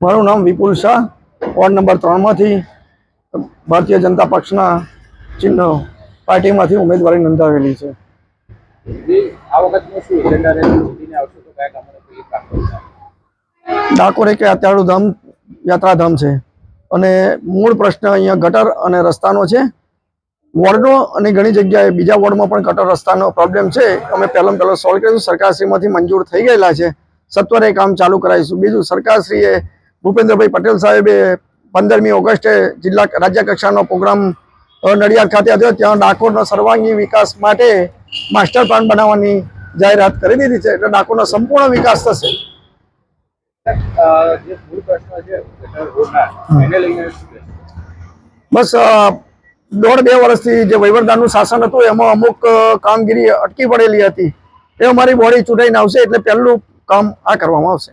મારું નામ વિપુલ Shah ward number ત્રણમાંથી ભારતીય જનતા પક્ષના ચિહ્ન પાર્ટીમાંથી ઉમેદવારી નોંધાવેલી છે. ડાકોર એક યાત્રાળુ ધામ યાત્રાધામ છે અને મૂળ પ્રશ્ન અહીંયા ગટર અને રસ્તાનો છે. વોર્ડનો અને ઘણી જગ્યાએ બીજા વોર્ડમાં પણ ગટર રસ્તાનો પ્રોબ્લેમ છે. અમે પહેલાં પહેલાં સોલ્વ કરીશું સરકારશ્રીમાંથી મંજૂર થઈ ગયેલા છે. સત્વરે કામ ચાલુ કરાવીશું. બીજું સરકારશ્રીએ ભૂપેન્દ્રભાઈ પટેલ સાહેબે પંદરમી ઓગસ્ટે જિલ્લા રાજ્ય કક્ષાનો પ્રોગ્રામ નડિયાદ ખાતે હતો ત્યાં ડાકોરનો સર્વાંગી વિકાસ માટે માસ્ટર પ્લાન બનાવવાની જાહેરાત કરી દીધી છે. એટલે ડાકોરનો સંપૂર્ણ વિકાસ થશે? બસ દોઢ બે વર્ષથી જે વહીવટદારનું શાસન હતું એમાં અમુક કામગીરી અટકી પડેલી હતી. એ અમારી બોડી ચૂંટાઈને આવશે એટલે પહેલું કામ આ કરવામાં આવશે.